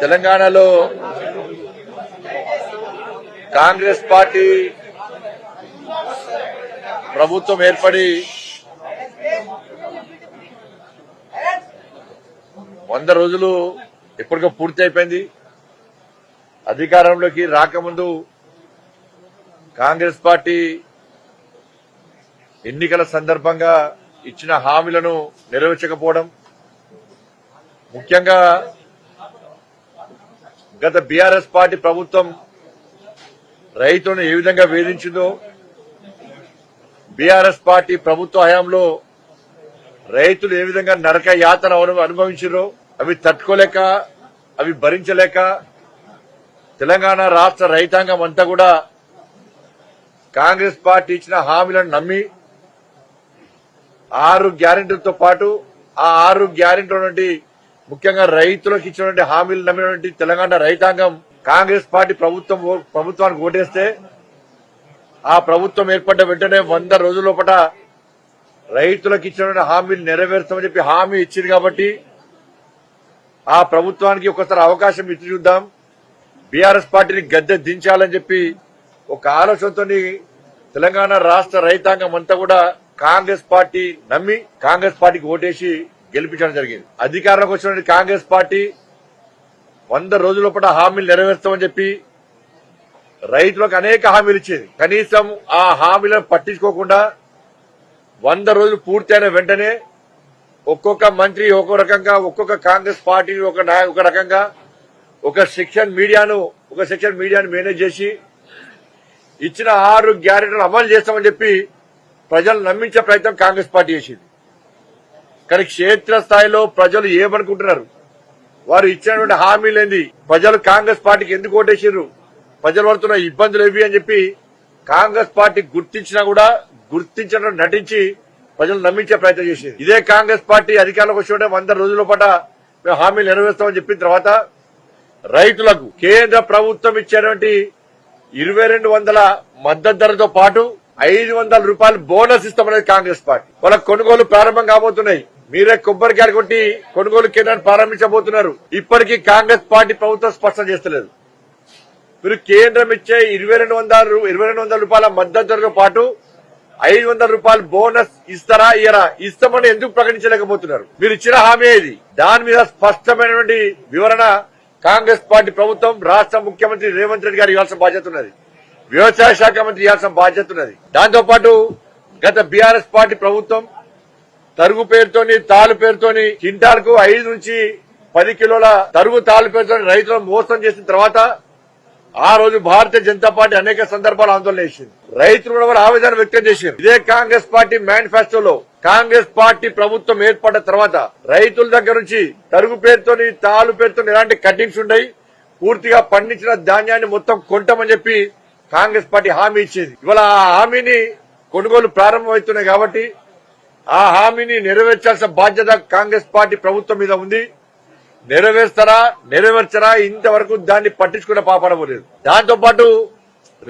తెలంగాణలో కాంగ్రెస్ పార్టీ ప్రభుత్వం ఏర్పడి వంద రోజులు ఇప్పటికే పూర్తి అయిపోయింది అధికారంలోకి రాకముందు కాంగ్రెస్ పార్టీ ఎన్నికల సందర్భంగా ఇచ్చిన హామీలను నెరవేర్చకపోవడం ముఖ్యంగా గత బీఆర్ఎస్ పార్టీ ప్రభుత్వం రైతును ఏ విధంగా వేధించిందో బీఆర్ఎస్ పార్టీ ప్రభుత్వ హయాంలో రైతులు ఏ విధంగా నరక యాతన అను- అనుభవించారో అవి తట్టుకోలేక అవి భరించలేక తెలంగాణ రాష్ట్ర రైతాంగం అంతా కూడా కాంగ్రెస్ పార్టీ ఇచ్చిన హామీలను నమ్మి ఆరు గ్యారెంటీలతో పాటు ఆ ఆరు గ్యారెంటీ నుండి ముఖ్యంగా రైతులకు ఇచ్చినటువంటి హామీలు నమ్మినటువంటి తెలంగాణ రైతాంగం కాంగ్రెస్ పార్టీ ప్రభుత్వం ఓ- ప్రభుత్వానికి ఓటేస్తే ఆ ప్రభుత్వం ఏర్పడ్డ వెంటనే వంద రోజుల లోపల రైతులకు ఇచ్చినటువంటి హామీలు నెరవేర్చమని చెప్పి హామీ ఇచ్చింది కాబట్టి ఆ ప్రభుత్వానికి ఒకసారి అవకాశం ఇచ్చి చూద్దాం. బీఆర్ఎస్ పార్టీని గద్దె దించాలని చెప్పి ఒక ఆలోచనతో తెలంగాణ రాష్ట్ర రైతాంగం అంతా కూడా కాంగ్రెస్ పార్టీ నమ్మి కాంగ్రెస్ పార్టీకి ఓటేసి గెలిపించడం జరిగింది. అధికారంలోకి వచ్చినటువంటి కాంగ్రెస్ పార్టీ వంద రోజుల లోపల హామీలు నెరవేర్స్తామని చెప్పి రైతులకు అనేక హామీలు ఇచ్చేది. కనీసం ఆ హామీలను పట్టించుకోకుండా వంద రోజులు పూర్తయిన వెంటనే ఒక్కొక్క మంత్రి ఒక్కో రకంగా ఒక్కొక్క కాంగ్రెస్ పార్టీ ఒక ఒక రకంగా ఒక సెక్షన్ మీడియాను ఒక సెక్షన్ మీడియాను మేనేజ్ చేసి ఇచ్చిన ఆరు గ్యారెంటీలు అమలు చేస్తామని చెప్పి ప్రజలు నమ్మించే ప్రయత్నం కాంగ్రెస్ పార్టీ చేసింది. కానీ క్షేత్ర స్థాయిలో ప్రజలు ఏమనుకుంటున్నారు? వారు ఇచ్చినటువంటి హామీలేంది? ప్రజలు కాంగ్రెస్ పార్టీకి ఎందుకు ఓటేసారు ప్రజలు పడుతున్న ఇబ్బందులు ఏవి అని చెప్పి కాంగ్రెస్ పార్టీ గుర్తించినా కూడా గుర్తించడం నటించి ప్రజలు నమ్మించే ప్రయత్నం చేసింది. ఇదే కాంగ్రెస్ పార్టీ అధికారంలోకి వచ్చిన వంద రోజుల పాట మేము హామీలు నెరవేరుస్తామని చెప్పిన తర్వాత రైతులకు కేంద్ర ప్రభుత్వం ఇచ్చేటువంటి ఇరవై రెండు వందల మద్దతు ధరతో పాటు ఐదు వందల రూపాయలు బోనస్ ఇస్తామనేది కాంగ్రెస్ పార్టీ. వాళ్ళ కొనుగోలు ప్రారంభం కాబోతున్నాయి. మీరే కొబ్బరికాయలు కొట్టి కొనుగోలు కేంద్రాన్ని ప్రారంభించబోతున్నారు. ఇప్పటికీ కాంగ్రెస్ పార్టీ ప్రభుత్వం స్పష్టం చేస్తలేదు. మీరు కేంద్రం ఇచ్చే ఇరవై రెండు వందల ఇరవై రెండు వందల రూపాయల మద్దతు ధరతో పాటు ఐదు వందల రూపాయలు బోనస్ ఇస్తారా ఇయరా ఇస్తామని ఎందుకు ప్రకటించలేకపోతున్నారు? మీరు ఇచ్చిన హామీ ఇది దాని మీద స్పష్టమైనటువంటి వివరణ కాంగ్రెస్ పార్టీ ప్రభుత్వం రాష్ట్ర ముఖ్యమంత్రి రేవంత్ రెడ్డి గారు ఇవ్వాల్సిన బాధ్యత ఉన్నది. వ్యవసాయ శాఖ మంత్రి చేయాల్సిన బాధ్యత ఉన్నది. దాంతోపాటు గత బీఆర్ఎస్ పార్టీ ప్రభుత్వం తరుగు పేరుతోని తాలు పేరుతోని కింటాల్కు ఐదు నుంచి పది కిలోల తరుగు తాలు పేరుతోని రైతులను మోసం చేసిన తర్వాత ఆ రోజు భారతీయ జనతా పార్టీ అనేక సందర్భాలు ఆందోళన చేసింది. రైతులు కూడా ఆవేదన వ్యక్తం చేసింది ఇదే కాంగ్రెస్ పార్టీ మేనిఫెస్టోలో కాంగ్రెస్ పార్టీ ప్రభుత్వం ఏర్పడిన తర్వాత రైతుల దగ్గర నుంచి తరుగు పేరుతోని తాలు పేరుతోని ఎలాంటి కటింగ్స్ ఉన్నాయి పూర్తిగా పండించిన ధాన్యాన్ని మొత్తం కొంటామని చెప్పి కాంగ్రెస్ పార్టీ హామీ ఇచ్చింది. ఇవాళ ఆ హామీని కొనుగోలు ప్రారంభమవుతున్నాయి కాబట్టి ఆ హామీని నెరవేర్చాల్సిన బాధ్యత కాంగ్రెస్ పార్టీ ప్రభుత్వం మీద ఉంది. నెరవేర్స్తారా నెరవేర్చరా ఇంతవరకు దాన్ని పట్టించుకున్న పాపడలేదు దాంతో పాటు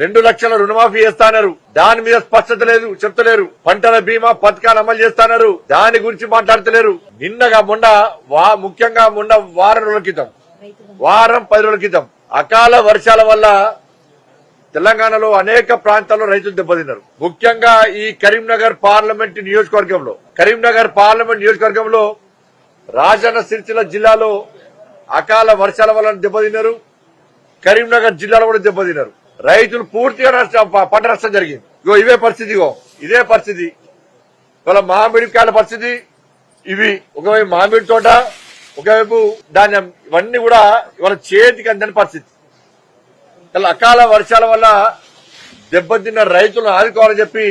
రెండు లక్షల రుణమాఫీ చేస్తాన్నారు దాని మీద స్పష్టత లేదు చెప్తలేరు. పంటల బీమా పథకాలు అమలు చేస్తాన్నారు దాని గురించి మాట్లాడతలేరు. నిన్నగా మొండ వా ముఖ్యంగా మొండ వారం రోజుల క్రితం. వారం పది రోజుల క్రితం. అకాల వర్షాల వల్ల తెలంగాణలో అనేక ప్రాంతాల్లో రైతులు దెబ్బతిన్నారు. ముఖ్యంగా ఈ కరీంనగర్ పార్లమెంట్ నియోజకవర్గంలో. కరీంనగర్ పార్లమెంట్ నియోజకవర్గంలో రాజన్న సిరిసిల్ల జిల్లాలో అకాల వర్షాల వల్ల దెబ్బతిన్నారు. కరీంనగర్ జిల్లాలో కూడా దెబ్బతిన్నారు. రైతులు పూర్తిగా నష్టం పంట నష్టం జరిగింది. ఇగో ఇవే పరిస్థితి ఇగో. ఇదే పరిస్థితి. ఇవాళ మామిడికాయల పరిస్థితి. ఇవి ఒకవైపు మామిడి తోట ఒకవైపు ధాన్యం. ఇవన్నీ కూడా ఇవాళ చేతికి అందని పరిస్థితి. ఇలా అకాల వర్షాల వల్ల దెబ్బతిన్న రైతులను ఆదుకోవాలని చెప్పి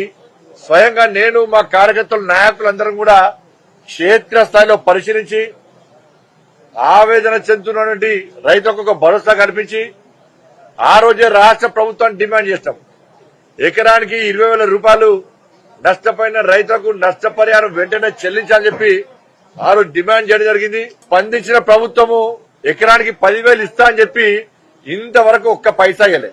స్వయంగా నేను మా కార్యకర్తలు నాయకులందరం కూడా క్షేత్ర స్థాయిలో పరిశీలించి ఆవేదన చెందుతున్నటువంటి రైతులకు ఒక భరోసా కల్పించి ఆ రోజే రాష్ట్ర ప్రభుత్వాన్ని డిమాండ్ చేస్తాం. ఎకరానికి ఇరవై వేల రూపాయలు నష్టపోయిన రైతులకు నష్టపరిహారం వెంటనే చెల్లించాలని చెప్పి ఆ రోజు డిమాండ్ చేయడం జరిగింది. స్పందించిన ప్రభుత్వము ఎకరానికి పదివేలు ఇస్తా అని చెప్పి ఇంతవరకు ఒక్క పైసా ఇవ్వలే